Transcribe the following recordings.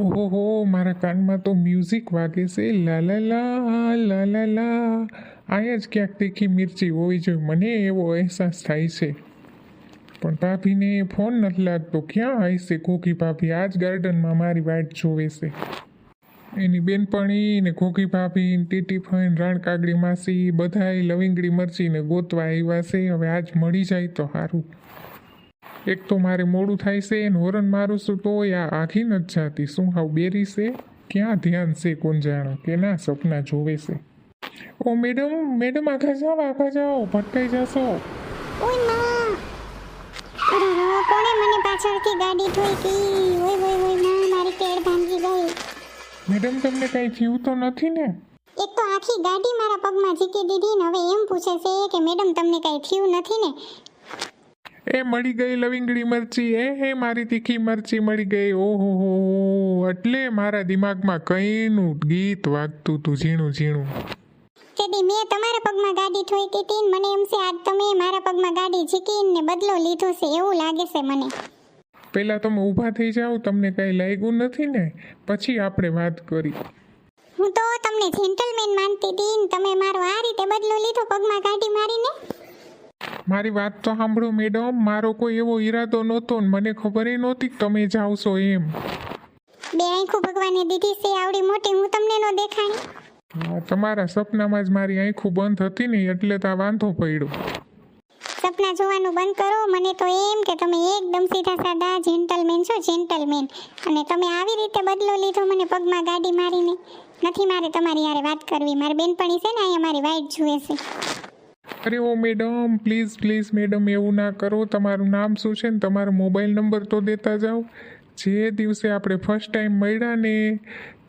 ઓહો મારા કાનમાં તો મ્યુઝિક વાગે છે. લા લા લા લા લા લા. આયા જ ક્યાંક તીખી મિર્ચી હોવી જોઈએ મને એવો અહેસાસ થાય છે. પણ ભાભીને ફોન નથી લાગતો. ક્યાં આવશે કોકી ભાભી આ જ ગાર્ડનમાં મારી વાટ જોવે છે. એની બેનપણી ને ઘોઘી ભાભી ટીટી ફઈન રાણ કાગડી માસી, બધાય લવિંગડી મરચીને ગોતવા આવ્યા છે. હવે આજ મળી જાય તો સારું. એક તો મારે મોડું થાય છે ને હોરન મારું છું તોય આ આખી ન જાતી. શું હાવ બેરી છે? ક્યાં ધ્યાન છે કોણ જાણે? કે ના સપના જોવે છે. ઓ મેડમ મેડમ આખા જાઓ આખા જાઓ ભટકાઈ જશો. ઓયમાં. અરે કોણે મને પાછળથી ગાડી ઠોકી ઓય ઓય ઓયમાં મારી પેડ ભાંગી ગઈ. મેડમ તમને કાંઈ થયું તો નથી ને? એક તો આખી ગાડી મારા પગમાં ઝીકી દીધી ને હવે એમ પૂછે છે કે મેડમ તમને કાંઈ થયું નથી ને? એ મળી ગઈ લવિંગડી મરચી એ હે મારી તીખી મરચી મળી ગઈ ઓહો હો. એટલે મારા દિમાગમાં કઈનું ગીત વાગતું તું ઝીણું ઝીણું. કેદી મેં તમારા પગમાં ગાડી ઠોકી હતી મને એમ છે આજ તમે મારા પગમાં ગાડી ઝીકીને બદલો લીધો છે એવું લાગે છે મને. પહેલાં તમે ઊભા થઈ જાઓ તમને કંઈ લાગ્યું નથી ને? પછી આપણે વાત કરી. હું તો તમને જેન્ટલમેન માનતી હતી તમે મારો આ રીતે બદલો લીધો પગમાં ગાડી મારીને? મારી વાત તો સાંભળો મેડમ. મારો કોઈ એવો ઈરાદો નહોતો ને મને ખબર એ નહોતી કે તમે જાવશો એમ. બે આંખો ભગવાને દીધી છે આવડી મોટી હું તમને નો દેખાણી હા, તમારા સપનામાં જ મારી આંખો બંધ હતી ને એટલે તો વાંધો પડ્યો. સપના જોવાનું બંધ કરો. મને તો એમ કે તમે એકદમ સીધા સાદા જેન્ટલમેન છો જેન્ટલમેન અને તમે આવી રીતે બદલો લીધો મને પગમાં ગાડી મારીને. નથી મારે તમારી યારે વાત કરવી. મારી બેનપણી છે ને અહીંયા મારી વાઈટ જુએ છે. અરે ઓ મેડમ પ્લીઝ પ્લીઝ મેડમ એવું ના કરો. તમારું નામ શું છે ને તમારો મોબાઈલ નંબર તો દેતા જાઓ. જે દિવસે આપણે ફર્સ્ટ ટાઈમ મળ્યા ને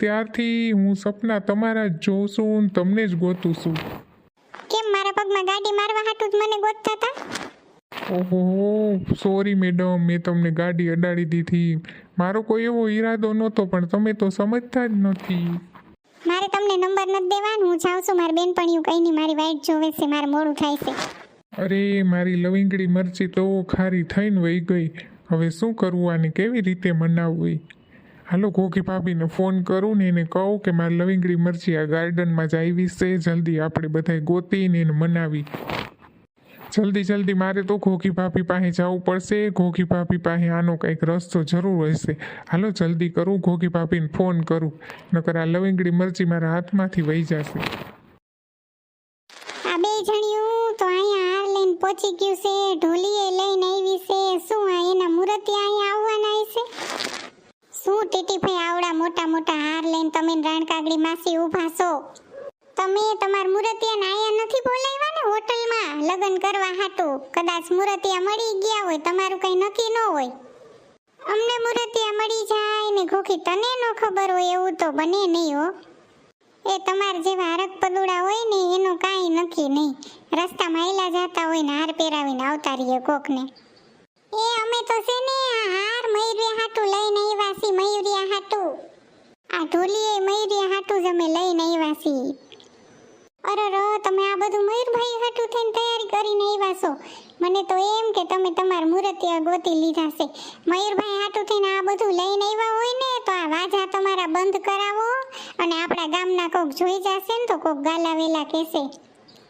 ત્યારથી હું સપના તમારા જ જોઉં છું ને તમને જ ગોતું છું. કેમ મારા પગમાં ગાડી મારવા હાટું જ મને ગોતતા હતા ઓહો સોરી મેડમ મેં તમને ગાડી અડાડી દીધી. મારો કોઈ એવો ઈરાદો નહોતો પણ તમે તો સમજતા જ નથી. મારે તમને નંબર નથી દેવાનો. હું જાઉં છું. મારી બેનપણીયું કઈ નહીં. મારી વાઈટ જોવે છે મારે મોડું થાય છે. અરે, મારી લવિંગડી મરચી તો ખારી થઈને વહી ગઈ. હવે શું કરવું? આને કેવી રીતે મનાવવી? હાલો કોકી ભાભીને ફોન કરું ને એને કહું કે મારી લવિંગડી મરચી આ ગાર્ડનમાં જ આવી છે. જલ્દી આપણે બધાય ગોતીને એને મનાવી. જલ્દી જલ્દી મારે તો ઘોઘી ભાભી પાસે જવું પડશે. ઘોઘી ભાભી પાસે આનો કંઈક રસ્તો જરૂર હશે. હાલો, જલ્દી કરું, ઘોઘી ભાભીને ફોન કરું. નકર આ લવિંગડી મરચી મારા હાથમાંથી વહી જશે. આ બે જણિયું તો અહીંયા હાર લઈને પહોંચી ગયું છે. ઢોલીએ લઈને આવી છે. શું આ એના મૂર્તિ અહીંયા આવવાના છે શું ટીટીભાઈ આવડા મોટા મોટા હાર લઈને તમે રાણકાગડી માસી ઊભા છો? તમે તમાર મૂર્તિયાને આયા નથી બોલાવ્યા ને હોટલમાં લગ્ન કરવા હાટું? કદાચ મુરતિયા મળી ગયા હોય, તમારું કઈ નક્કી ન હોય. અમને મુરતિયા મળી જાય ને ખોખી તને ન ખબર હોય એવું તો બને નહીં હો. એ તમાર જેવા હરક પદુડા હોય ને એનું કાંઈ નક્કી નહીં. રસ્તામાં એલા જતા હોય ને હાર પહેરાવીને આવતા રહીએ કોકને. એ અમે તો છે ને આ હાર મયુરિયા હાટું લઈને આવ્યા છીએ, મયુરિયા હાટું. આ ઢોલીએ મયુરિયા હાટું જ અમે લઈને આવ્યા છીએ. અરે તમે આ બધું મયુરભાઈ હાટું થઈને તૈયારી કરીને આવ્યા છો. મને તો એમ કે તમે તમારા મૂર્તિયા ગોતી લીધા છે. મયુરભાઈ હાટું થઈને આ બધું લઈને આવ્યા હોય ને, તો આ વાજા તમારા બંધ કરાવો અને આપણા ગામના કોક જોઈ જશે ને તો કોક ગાલાવેલા કહેશે.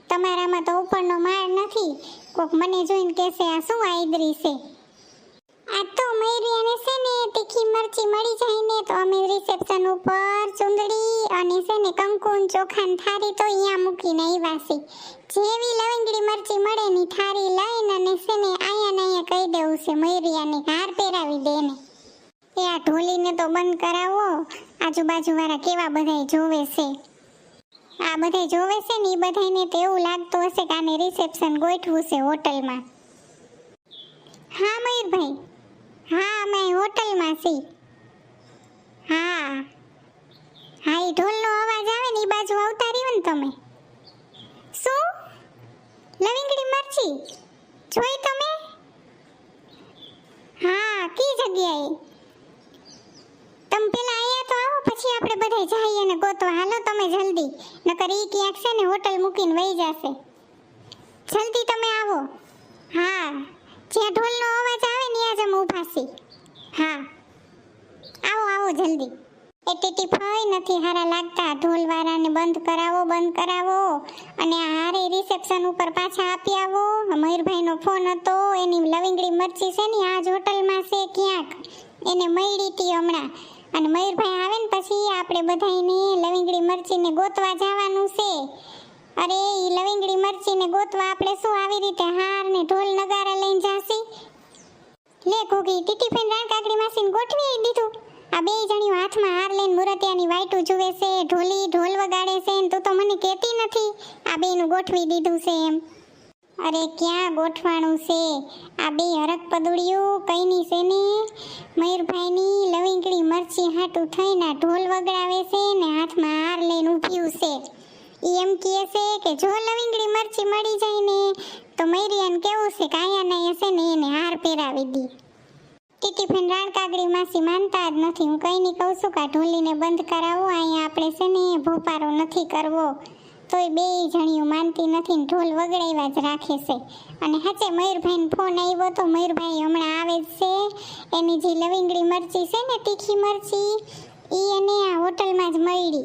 તમારામાં તો ઉપરનો માળ નથી. કોક મને જોઈને કહેશે, આ શું આઈદરી છે? આ તો મયુરિયાને છે ને, તીખી મરચી મળી જાય ને, તો અમે રિસેપ્શન ઉપર ચુંદડી અને છે ને કંકુન ચોખાન થારી તો અહીંયા મૂકીને આવ્યા છે. જેવી લવંગડી મરચી મળે ની થારી લઈને અને છે ને અહીંયા ને અહીંયા કહી દેવું છે મયુરિયાને હાર પહેરાવી દે ને. એ આ ઢોલીને તો બંધ કરાવો, આજુબાજુ વાળા કેવા બધાય જોવે છે. આ બધા જોવે છે ને એ બધાને તો એવું લાગતું હશે કે આને રિસેપ્શન ગોઠવું છે હોટલમાં. હા, મયુરભાઈ. હા, અમે હોટલમાં છીએ. હા. હા એ ઢોલનો અવાજ આવે ને એ બાજુ આવતા રહ્યો ને તમે. શું? લવિંગડી મરચી? જોઈ તમે? હા, કી જગ્યાએ? તમે પેલા અહીંયા તો આવો, પછી આપણે બધા જઈએ ને ગોતો હાલો તમે જલ્દી. નકર એ ક્યાંક છે ને હોટલ મૂકીને વહી જશે. જલ્દી તમે આવો. હા, જ્યાં ઢોલનો અવાજ આવે ને ત્યાં જ અમે ઊભા છીએ. હા. આવો આવો જલ્દી. એ ટીટી ફઈ નથી, હારા લાગતા. ઢોલવાળાને બંધ કરાવો બંધ કરાવો. અને હારે રિસેપ્શન ઉપર પાછા આપી આવો. મયુરભાઈનો ફોન હતો, એની લવિંગડી મરચી છે ને, આજ હોટલમાં છે ક્યાંક. એને મળી હતી હમણાં. અને મયુરભાઈ આવે ને પછી આપણે બધાને લવિંગડી મરચીને ગોતવા જવાનું છે. અરે એ લવિંગડી મરચીને ગોતવા આપણે શું આવી રીતે હાર ને ઢોલ નગારા લઈને જાસી લે ઘોઘી ટીટી ફેન રાણ કાકડી માસીને ગોઠવી દીધું. આ બે જણીઓ હાથમાં હાર લઈને મુરતિયાની વાઈટું જુએ છે, ઢોલી, ઢોલ વગાડે છે તું તો મને કહેતી નથી, આ બેનું ગોઠવી દીધું છે એમ. અરે ક્યાં ગોઠવાણું છે? આ બે હરક પદુડિયું કઈની છે ને? મયુરભાઈની લવિંગડી મરચી હાટું થઈને ઢોલ વગડાવે છે ને, હાથમાં હાર લઈને ઊભ્યું છે. એ એમ કહે છે કે જો લવિંગડી મરચી મળી જાય ને, તો મૈરિયાને કેવું છે કે આયાને હશે ને એને હાર પહેરાવી દી. ટીટી ફેન રાણ કાગડી માસી માનતા જ નથી. હું કઈ નહીં કહું છું કે ઢોલીને બંધ કરાવો, અહીંયા આપણે છે ને ભોપારો નથી કરવો. તોય બે જણીઓ માનતી નથી ને ઢોલ વગડાવ્યા જ રાખે છે. અને હાચે મયુરભાઈને ફોન આવ્યો તો મયુરભાઈ હમણાં આવે જ છે. એની જે લવિંગડી મરચી છે ને તીખી મરચી એ એને આ હોટલમાં જ મળી.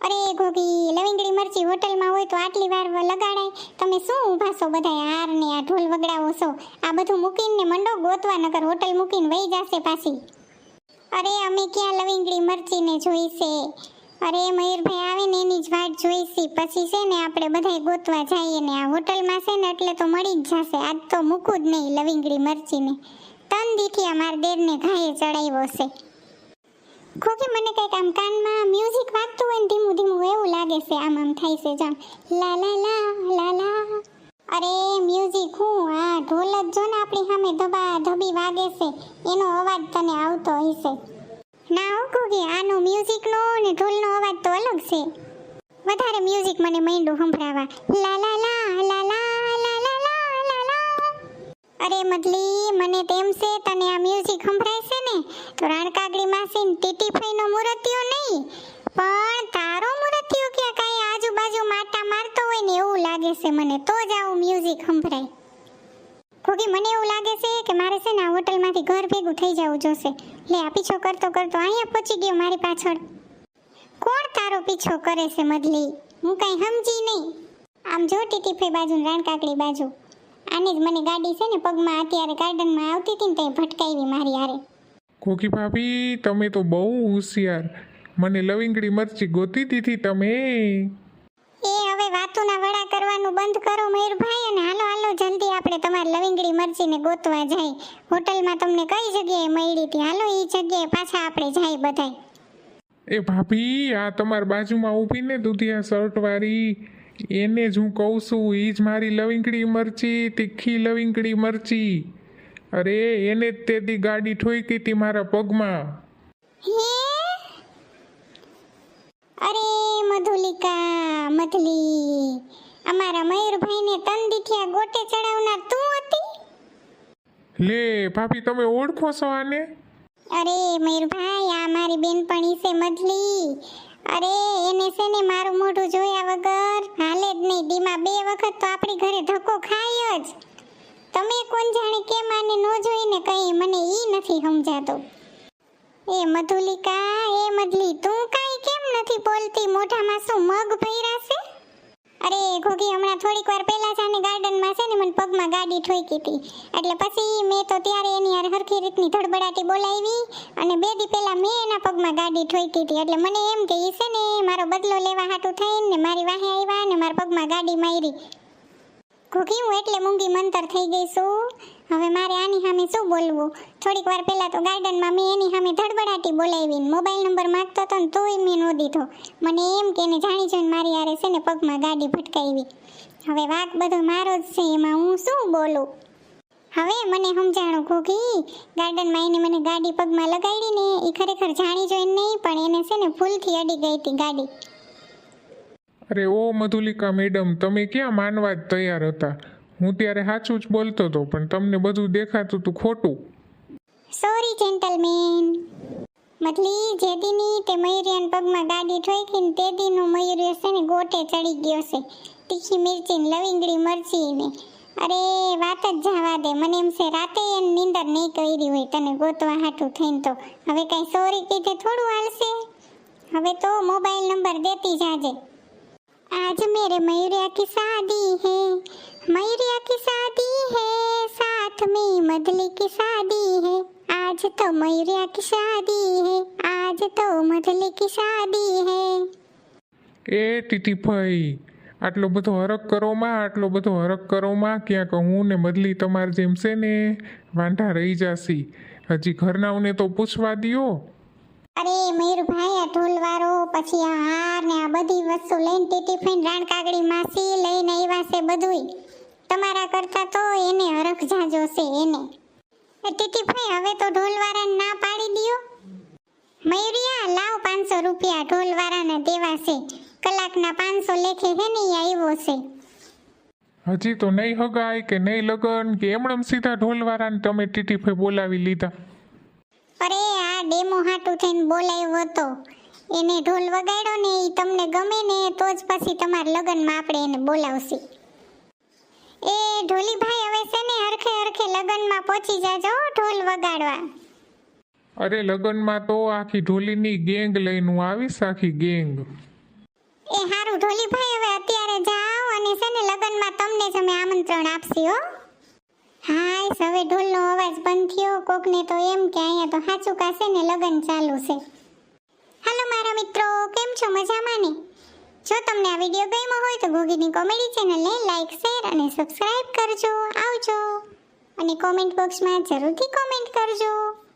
અરે ગોગી લવિંગડી મરચી હોટલમાં હોય તો આટલી વાર લગાડાય. તમે શું ઊભા છો બધા હાર ને આ ઢોલ વગડાવો છો. આ બધું મૂકીને મંડો ગોતવા નગર હોટલ મૂકીને વહી જશે પાછી. અરે અમે ક્યાં લવિંગડી મરચીને જોઈશે? અરે મયુરભાઈ આવે ને એની જ વાટ જોઈશી. પછી છે ને આપણે બધાય ગોતવા જઈએ ને આ હોટલમાં છે ને એટલે તો મળી જ જશે. આજ તો મૂકું જ નહીં લવિંગડી મરચીને. તન દીથી અમારા દેરને ઘાયે ચડાવ્યો છે. કોકી મને કંઈક આમ કાનમાં મ્યુઝિક વાગતું હોય ધીમું ધીમું એવું લાગે છે. આમ આમ થાય છે જામ. લા લા લા લા લા. અરે મ્યુઝિક હું? આ ઢોલ જો ને આપણી સામે ધબા ધબી વાગે છે. એનો અવાજ તને આવતો હશે. ના હો કોકી આનો મ્યુઝિકનો ને ઢોલનો અવાજ તો અલગ છે. વધારે મ્યુઝિક મને માંડ્યું, સંભળાવા. લા લા લા લા અરે મદલી મને તેમ છે તને આ મ્યુઝિક સંભળાય છે ને, તો રાણકાગડી માસીન ટીટી ફઈનો મૂર્તિઓ નહીં. પણ તારો મૂર્તિઓ ક્યાં કાંઈ આજુબાજુ માટા મારતો હોય ને એવું લાગે છે મને, તો જ આવું મ્યુઝિક સંભળાય. ખોગી મને એવું લાગે છે કે મારે છે ને આ હોટલમાંથી ઘર ભેગું થઈ જવું જોશે. લે, આ પીછો કરતો કરતો અહીંયા પહોંચી ગયો મારી પાછળ. કોણ તારો પીછો કરે છે મદલી હું કાંઈ સમજી નહીં. આમ જો ટીટીફે બાજુ રાણકાકડી બાજુ. આની જ મને ગાડી છે ને પગમાં અત્યારે ગાર્ડનમાં આવતી હતી ને તે ભટકાવી મારી હારે. કોકી ભાભી તમે તો બહુ હોશિયાર. મને લવિંગડી મરચી ગોતી દીધી તમે. એ હવે વાતોના વડા કરવાનું બંધ કરો મયુરભાઈ અને હાલો હાલો જલ્દી આપણે તમારી લવિંગડી મરચીને ગોતવા જાય. હોટલમાં તમને કઈ જગ્યાએ મળી હતી? હાલો એ જગ્યાએ પાછા આપણે જાય બધાય. એ ભાભી આ તમારી બાજુમાં ઊભીને દૂધિયા શર્ટવાળી એને જ હું કહું છું એ જ મારી લવિંગડી મરચી તીખી લવિંગડી મરચી. અરે એને જ તેથી ગાડી ઠોકી હતી મારા પગમાં. અરે મધુલિકા મધલી અમારા મયુરભાઈને તન દીઠિયા ગોટે ચડાવનાર તું હતી? લે ભાભી તમે ઓળખો છો આને? અરે મયુરભાઈ આ મારી બેનપણી છે મધલી. અરે, એને છે ને મારું મોઢું જોયા વગર હાલે જ નહીં. દીમાં બે વખત તો આપણી ઘરે ધક્કો ખાય જ. તમે કોણ જાણે કેમ આને ન જોઈને કહી મને ઈ નથી સમજાતો. એ મધુલિકા, એ મધલી, તું કાઈ કેમ નથી બોલતી? મોઢામાં શું મગ ભર્યા છે? અરે, ઘોઘી હમણાં થોડીક વાર પહેલા છે ને ગાર્ડનમાં છે ને મને પગમાં ગાડી ઠોકી હતી. એટલે પછી મેં તો ત્યારે એની યાર હરખી રીતની ધડબડાટી બોલાવી અને બે દી પહેલા મેં એના પગમાં ગાડી ઠોકી હતી. એટલે મને એમ કે છે ને, મારો બદલો લેવા હાટું થઈને ને મારી વાહે આવ્યા અને મારા પગમાં ગાડી મારી. ઘોઘી હું એટલે મૂંગી મંતર થઈ ગઈ છું. હવે મારે આની સામે શું બોલવું? થોડીક વાર પહેલાં તો ગાર્ડનમાં મેં એની સામે ધડબડાટી બોલાવી મોબાઈલ નંબર માંગતો હતો ને તોય મેં નો દીધો. મને એમ કે એને જાણી જોઈને મારી હારે છે ને પગમાં ગાડી ભટકાવી હવે વાક બધો મારો જ છે, એમાં હું શું બોલું? હવે મને સમજાણું ઘોઘી, ગાર્ડનમાં એને મને ગાડી પગમાં લગાડી ને એ ખરેખર જાણી જોઈને નહીં, પણ એને છે ને ભૂલથી અડી ગઈ હતી ગાડી. અરે ઓ મધુલિકા મેડમ, તમે ક્યાં માનવા જ તૈયાર હતા? હું ત્યારે સાચું જ બોલતો હતો, પણ તમને બધું દેખાતું હતું ખોટું. સોરી જેન્ટલમેન મતલી જે દીની તે મયુરિયન પગમાં ગાડી ઠોકીને તે દીનું મયુરિયો છે ને ગોટે ચડી ગયો છે. તીખી મિરચી લવિંગડી મરચી ને. અરે, વાત જ જવા દે. મને એમ છે, રાતે એની નીંદર નહીં કરી હોય તને ગોતવા હાટું થઈને તો. હવે કઈ સોરી કીધે થોડું હાલશે? હવે તો મોબાઈલ નંબર દેતી જાજે. आज मेरे मयूरिया की शादी है मयूरिया की शादी है साथ में मदली की शादी है आज तो मयूरिया की शादी है आज तो मदली की शादी है એ ટીટીભાઈ આટલો બધો હરક કરોમાં આટલો બધો હરક કરોમાં ક્યાંક હું ને બદલી તમારે જેમ છે ને વાંઢા રહી જાસી હજી ઘરનાઓને તો પૂછવા દ્યો અરે મયુરભાઈ આ ઢોલવારો, પછી આ હાર ને આ બધી વસ્તુ લઈને ટીટીફાઈન રાણ કાગડી માસી લઈને આવ્યા છે બધુંય. તમારા કરતા તો એને હરખ જાજો છે એને. ટીટીફાઈ, હવે તો ઢોલવારાને ના પાડી દ્યો. મયુરિયા, લાવ પાંચસો રૂપિયા ઢોલવાળાને દેવા છે. કલાકના પાંચસો લેખે હે ને આવ્યો છે. હજી તો નહીં હગાય કે નહીં લગન, કે એમણમ સીધા ઢોલવારાને તમે ટીટીભાઈ બોલાવી લીધા. અરે આ ડેમો હાટું થઈને બોલાવ્યો હતો. એને ઢોલ વગાડ્યો ને એ તમને ગમે ને તો જ પછી તમારા લગ્નમાં આપણે એને બોલાવશી. એ ઢોલીભાઈ હવે છે ને હરખે હરખે લગ્નમાં પહોંચી જાજો ઢોલ વગાડવા. અરે લગનમાં તો આખી ઢોલીની ગેંગ લઈને હું આવીશ આખી ગેંગ. એ હારું ઢોલીભાઈ હવે અત્યારે જાઓ અને છે ને લગ્નમાં તમને જ અમે આમંત્રણ આપશી હો. હાય હવે ઢોલનો અવાજ બંધ થયો. કોકને તો એમ કે અહીંયા તો સાચું કાશે ને લગ્ન ચાલુ છે. હાલો મારા મિત્રો, કેમ છો મજામાં ને? જો તમને આ વીડિયો ગમ્યો હોય તો ગોગીની કોમેડી ચેનલને લાઈક, શેર અને સબસ્ક્રાઇબ કરજો. આવજો. અને કોમેન્ટ બોક્સમાં જરૂરથી કોમેન્ટ કરજો.